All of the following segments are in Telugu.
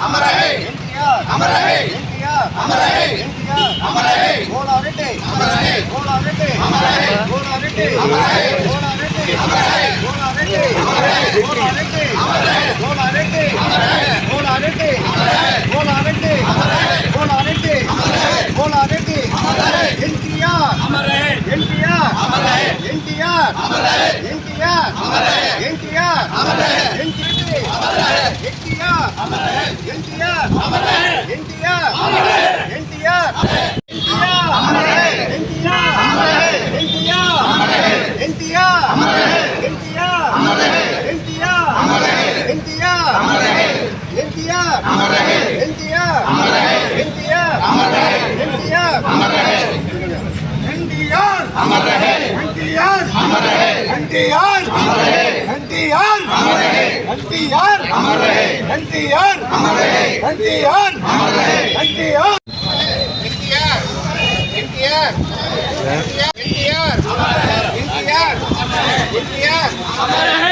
அமரஹே எம்ஜிஆர் அமரஹே எம்ஜிஆர் அமரஹே எம்ஜிஆர் அமரஹே கோலா ரெட்டி அமரஹே கோலா ரெட்டி அமரஹே கோலா ரெட்டி அமரஹே கோலா ரெட்டி அமரஹே கோலா ரெட்டி அமரஹே கோலா ரெட்டி என்டிஆர் என்டிஆர் என்டிஆர் என்டிஆர் என்டிஆர் என்டிஆர் என்டிஆர் என்டிஆர் என்டிஆர் என்டிஆர் என்டிஆர் என்டிஆர் என்டிஆர் என்டிஆர் என்டிஆர் என்டிஆர் என்டிஆர்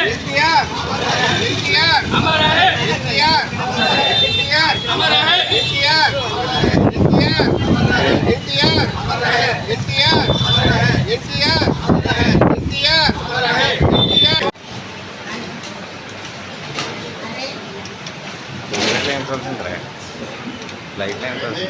ಎಂಟ್ರೆನ್ಸ್ ಅಂದರೆ ಲೈಟ್ನ ಎಂಟ್ರೆನ್ಸ್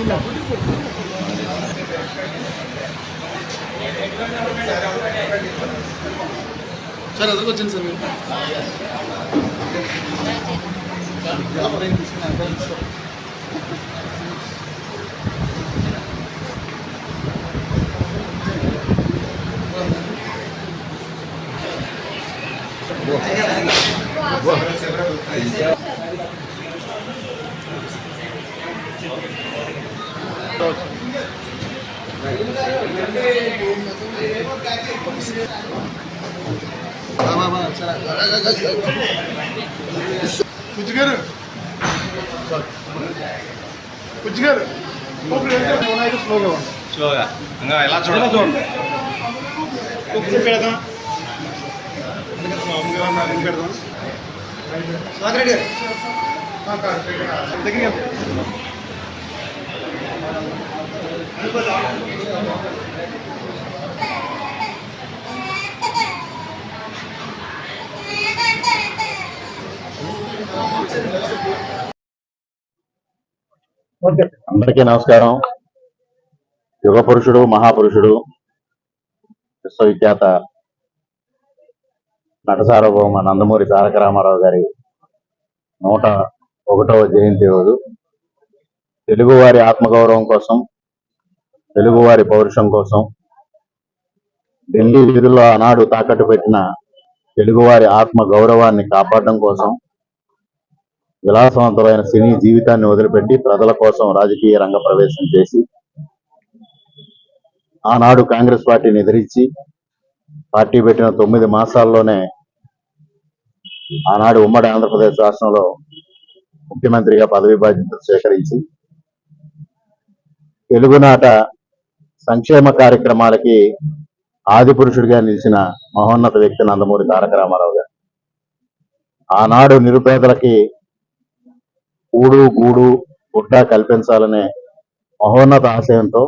ಇಲ್ಲ సార్ ఎదురుకు వచ్చింది సార్ మీరు Thank you. कुछ कर कुछ कर స్లోగా ఇంకా ఎలా చూడాలి చూడండి కుక్కలు పెడదాం మామూలుగా నాలుగు పెడదాం సాగరెడ్డి దగ్గరికి అందరికీ నమస్కారం. యుగ పురుషుడు మహాపురుషుడు విశ్వవిఖ్యాత నట సార్వభౌమ నందమూరి తారక రామారావు గారి నూట ఒకటవ జయంతి రోజు. తెలుగువారి ఆత్మగౌరవం కోసం తెలుగువారి పౌరుషం కోసం ఢిల్లీ వీధుల్లో ఆనాడు తాకట్టు పెట్టిన తెలుగువారి ఆత్మ గౌరవాన్ని కాపాడడం కోసం విలాసవంతమైన సినీ జీవితాన్ని వదిలిపెట్టి ప్రజల కోసం రాజకీయ రంగ ప్రవేశం చేసి ఆనాడు కాంగ్రెస్ పార్టీని ఎదిరించి పార్టీ పెట్టిన తొమ్మిది మాసాల్లోనే ఆనాడు ఉమ్మడి ఆంధ్రప్రదేశ్ రాష్ట్రంలో ముఖ్యమంత్రిగా పదవి బాధ్యతలు స్వీకరించి తెలుగునాట సంక్షేమ కార్యక్రమాలకి ఆది పురుషుడిగా నిలిచిన మహోన్నత వ్యక్తి నందమూరి తారక రామారావు గారు. ఆనాడు నిరుపేదలకి కూడు గూడు గుడ్డ కల్పించాలనే మహోన్నత ఆశయంతో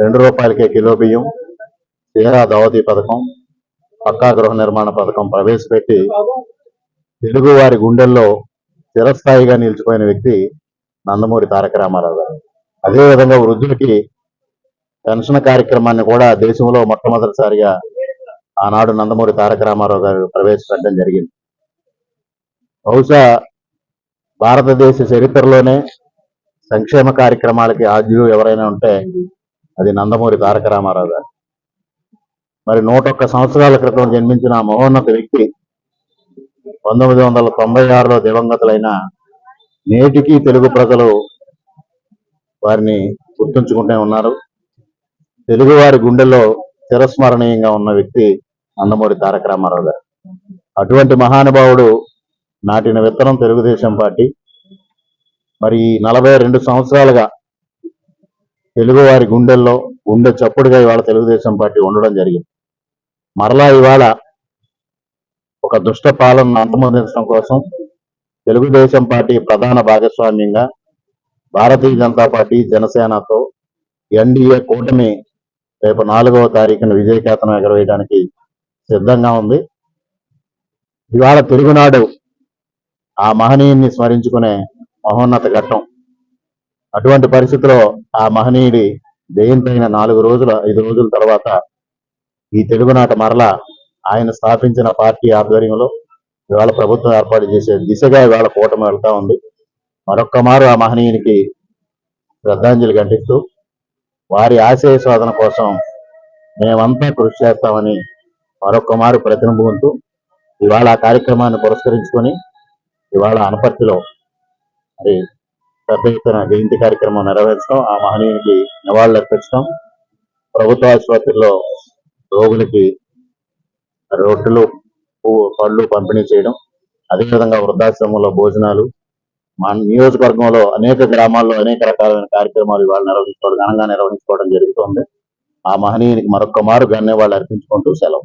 రెండు రూపాయలకే కిలో బియ్యం తీరా దావతి పథకం పక్కా గృహ నిర్మాణ పథకం ప్రవేశపెట్టి తెలుగు వారి గుండెల్లో చిరస్థాయిగా నిలిచిపోయిన వ్యక్తి నందమూరి తారక రామారావు గారు. అదేవిధంగా వృద్ధులకి పెన్షన్ కార్యక్రమాన్ని కూడా దేశంలో మొట్టమొదటిసారిగా ఆనాడు నందమూరి తారక రామారావు గారు ప్రవేశపెట్టడం జరిగింది. బహుశా భారతదేశ చరిత్రలోనే సంక్షేమ కార్యక్రమాలకి ఆద్యులు ఎవరైనా ఉంటే అది నందమూరి తారక రామారావు గారు. మరి నూట ఒక్క సంవత్సరాల క్రితం జన్మించిన ఆ మహోన్నత వ్యక్తి పంతొమ్మిది వందల తొంభై ఆరులో దివంగతులైన నేటికి తెలుగు ప్రజలు వారిని గుర్తుంచుకుంటూ ఉన్నారు. తెలుగువారి గుండెల్లో చిరస్మరణీయంగా ఉన్న వ్యక్తి నందమూరి తారక రామారావు గారు. అటువంటి మహానుభావుడు నాటిన విత్తనం తెలుగుదేశం పార్టీ. మరి నలభై రెండు సంవత్సరాలుగా తెలుగువారి గుండెల్లో గుండె చప్పుడుగా ఇవాళ తెలుగుదేశం పార్టీ ఉండడం జరిగింది. మరలా ఇవాళ ఒక దుష్ట పాలనను అంతమొందించడం కోసం తెలుగుదేశం పార్టీ ప్రధాన భాగస్వామ్యంగా భారతీయ జనతా పార్టీ జనసేనతో ఎన్డీఏ కూటమి రేపు నాలుగవ తారీఖున విజయకేతనం ఎగరవేయడానికి సిద్ధంగా ఉంది. ఇవాళ తెలుగునాడు ఆ మహనీయుని స్మరించుకునే మహోన్నత ఘట్టం. అటువంటి పరిస్థితిలో ఆ మహనీయుడి జయంతైన నాలుగు రోజుల ఐదు రోజుల తర్వాత ఈ తెలుగునాట మరల ఆయన స్థాపించిన పార్టీ ఆధ్వర్యంలో ఇవాళ ప్రభుత్వం ఏర్పాటు చేసే దిశగా ఇవాళ కూటమి వెళ్తా ఉంది. మరొక్క మారు ఆ మహనీయునికి శ్రద్ధాంజలి ఘటిస్తూ వారి ఆశయ సాధన కోసం మేమంతా కృషి చేస్తామని మరొకమారు మారు ఇవాళ ఆ కార్యక్రమాన్ని పురస్కరించుకొని ఇవాళ అనపర్తిలో మరి పెద్ద ఎత్తున జయంతి కార్యక్రమం నెరవేర్చడం ఆ మహనీయునికి నివాళులు అర్పించడం ప్రభుత్వ ఆసుపత్రిలో రోగులకి రొట్టెలు పువ్వు పళ్ళు పంపిణీ చేయడం అదేవిధంగా వృద్ధాశ్రమంలో భోజనాలు మా నియోజకవర్గంలో అనేక గ్రామాల్లో అనేక రకాలైన కార్యక్రమాలు ఇవాళ నిర్వహించుకోవడం ఘనంగా నిర్వహించుకోవడం జరుగుతుంది. ఆ మహనీయునికి మరొక్క మారు ధన్యవాదాలు అర్పించుకుంటూ సెలవు.